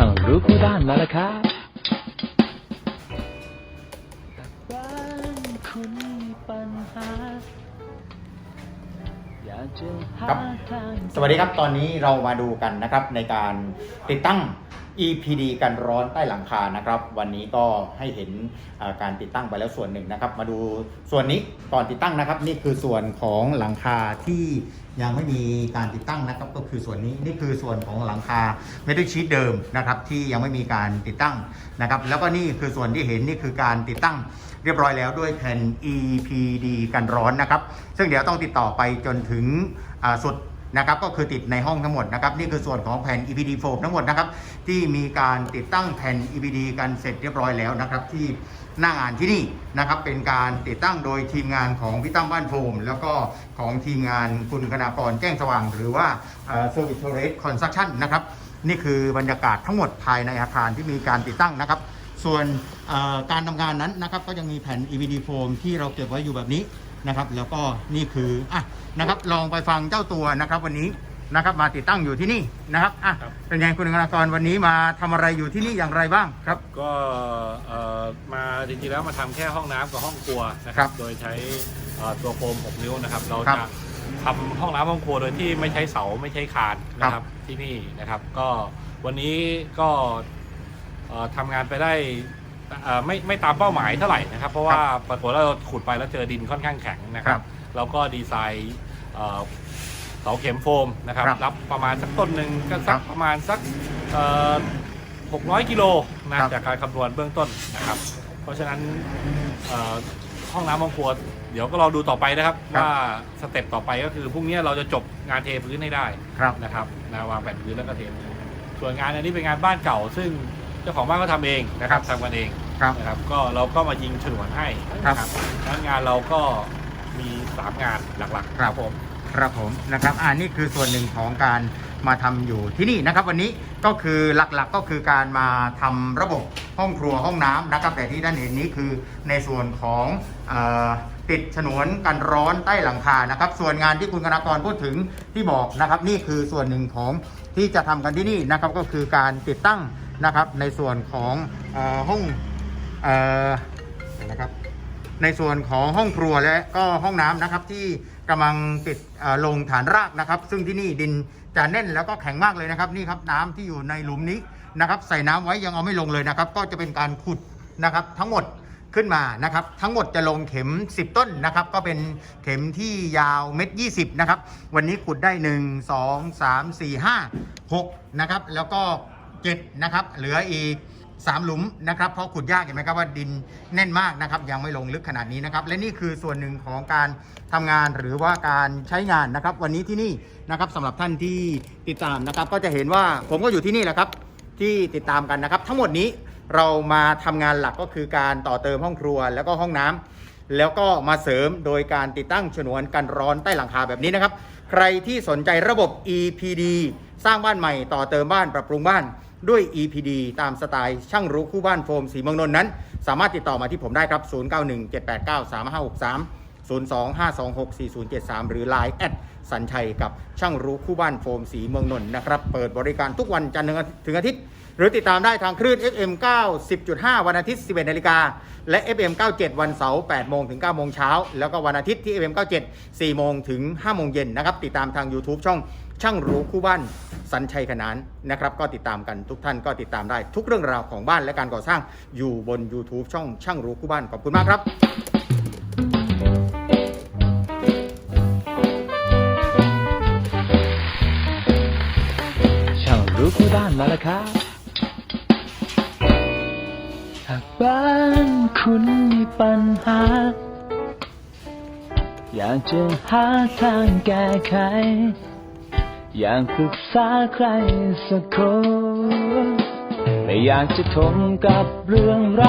ช่างรู้คู่ด้านมาแล้วครับบ้านคุณมีปัญหาอยากจะหาครับทาง สวัสดีครับ ตอนนี้เรามาดูกันนะครับในการติดตั้ง EPD กันร้อนใต้หลังคานะครับ วันนี้ก็ให้เห็นการติดตั้งไปแล้วส่วนหนึ่งนะครับ มาดูส่วนนี้ก่อนติดตั้งนะครับ นี่คือส่วนของหลังคาที่ยังไม่มีการติดตั้งนะครับ ก็คือส่วนนี้นี่คือส่วนของหลังคาเมทัลชีตเดิมนะครับ ที่ยังไม่มีการติดตั้งนะครับ แล้วก็นี่คือส่วนที่เห็นนี่คือการติดตั้งเรียบร้อยแล้วด้วยแผ่น EPD กันร้อนนะครับ ซึ่งเดี๋ยวต้องติดต่อไปจนถึงสุด นะครับก็คือติดในห้องทั้งหมดนะครับนี่คือส่วนของแผ่น EPD โฟมทั้งหมดนะครับที่มีการติดตั้งแผ่น EPD กันเสร็จเรียบร้อยแล้วนะครับที่หน้างานที่นี่นะครับเป็นการติดตั้งโดยทีมงานของพี่ตั้มบ้านโฟม แล้วก็ของทีมงานคุณคณากรแจ้งสว่าง หรือว่าเซอร์วิสโทเรสคอนสตรักชั่นนะครับนี่คือบรรยากาศทั้งหมดภายในอาคารที่มีการติดตั้งนะครับ ส่วนการทำงานนั้นนะครับก็ยังมีแผ่น EPD โฟมที่เราเก็บไว้อยู่แบบนี้ นะครับ แล้วก็นี่คืออะนะครับลองไปฟังเจ้าตัวนะครับวันนี้นะครับมาติดตั้งอยู่ที่นี่นะครับอะครับ เป็นไงคุณธนากรวันนี้มาทำอะไรอยู่ที่นี่อย่างไรบ้างครับ ก็เอ่อมาจริงๆแล้วมาทำแค่ห้องน้ำกับห้องครัวนะคครัรับบโดยใช้เอ่อตัวโฟม6นิ้วนะครับ เราครับจะทำห้องน้ำห้องครัวโดยที่ไม่ใช้เสาไม่ใช้คานนะคครัรับบที่นี่นะครับ ก็วันนี้ก็เอ่อทำงานไปได้เอ่อ ไม่ไม่ตามเป้าหมายเท่าไหร่นะครับ เพราะว่าปรากฏว่าเราขุดไปแล้วเจอดินค่อนข้างแข็งนะคครัรับบเราก็ดีไซน์เอ่อเสาเข็มโฟมนะครับครับรับประมาณสักต้นหนึ่งก็สัครักบประมาณสักเอ่อ600 กิโลนะครับ จากการคำนวณเบื้องต้นนะครับ เพราะฉะนั้นเอ่อห้องน้ำห้องครัว เดี๋ยวก็รอดูต่อไปนะครับ ครับ ว่าสเต็ปต่อไปก็คือพรุ่งนี้เราจะจบงานเทพื้นให้ได้ ครับ นะครับนะวางแผ่นพื้นแล้วก็เทพื้นส่วนงานอันนี้เป็นงานบ้านเก่า ซึ่ง เจ้าของบ้านก็ทำเองนะครับทำกันเองครับ นะครับก็เราก็มายิงฉนวนให้นะครับงั้นงานเราก็มีสามงานหลักๆครับผม ครับผมนะครับอ่านี่คือส่วนหนึ่งของการมาทำอยู่ที่นี่นะครับ วันนี้ก็คือหลักๆก็คือการมาทำระบบห้องครัวห้องน้ำนะครับ แต่ที่ด้านเห็นนี้คือในส่วนของเออติดฉนวนกันร้อนใต้หลังคานะครับ ส่วนงานที่คุณคณากรพูดถึงที่บอกนะครับ นี่คือส่วนหนึ่งของที่จะทำกันที่นี่นะครับก็คือการติดตั้ง นะครับ ในส่วนของอห้องออนะครับในส่วนของห้องครัวและก็ห้องน้ำนะครับที่กำลังติดลงฐานรากนะครับ ซึ่งที่นี่ดินจะแน่นแล้วก็แข็งมากเลยนะครับนี่ครับน้ำที่อยู่ในหลุมนี้นะครับ ใส่น้ำไว้ยังเอาไม่ลงเลยนะครับ ก็จะเป็นการขุดนะครับทั้งหมดขึ้นมานะครับ ทั้งหมดจะลงเข็ม 10 ต้นนะครับ ก็เป็นเข็มที่ยาวเม็ดยีนะครับ วันนี้ขุดได้ 1 2 3 4 5 6 นะครับ แล้วก็ 7นะครับเหลืออีก 3 หลุมนะครับเพราะขุดยากเห็นไหมครับว่าดินแน่นมากนะครับยังไม่ลงลึกขนาดนี้นะครับและนี่คือส่วนหนึ่งของการทำงานหรือว่าการใช้งานนะครับ วันนี้ที่นี่นะครับสำหรับท่านที่ติดตามนะครับ ก็จะเห็นว่าผมก็อยู่ที่นี่แหละครับที่ติดตามกันนะครับ ทั้งหมดนี้เรามาทำงานหลักก็คือการต่อเติมห้องครัวแล้วก็ห้องน้ำแล้วก็มาเสริมโดยการติดตั้งฉนวนกันร้อนใต้หลังคาแบบนี้นะครับ ใครที่สนใจระบบ EPD สร้างบ้านใหม่ต่อเติมบ้านปรับปรุงบ้าน ด้วย EPD ตามสไตล์ช่างรู้คู่บ้านโฟมสีเมืองนนท์นั้น สามารถติดต่อมาที่ผมได้ครับ 0917893563 025264073 หรือ Line แอดสัญชัยกับช่างรู้คู่บ้านโฟมสีเมืองนนท์นะครับ เปิดบริการทุกวันจันทร์ถึงอาทิตย์ หรือติดตามได้ทางคลื่น FM 90.5 วันอาทิตย์ 11นาฬิกา และ FM 97 วันเสาร์8โมงถึง9โมงเช้า แล้วก็วันอาทิตย์ที่ FM 97 4โมงถึง5โมงเย็นนะครับ ติดตามทาง YouTube ช่อง ช่างรู้คู่บ้านสัญชัยขนานนะครับ ก็ติดตามกันทุกท่านก็ติดตามได้ทุกเรื่องราวของบ้านและการก่อสร้างอยู่บน YouTube ช่องช่างรู้คู่บ้านขอบคุณมากครับช่างรู้คู่ด้านมาแล้วครับหากบ้านคุณมีปัญหา อยากจะหาทางแก้ไข อยากปรึกษาใครสักคน ไม่อยากจะทนกับเรื่องราว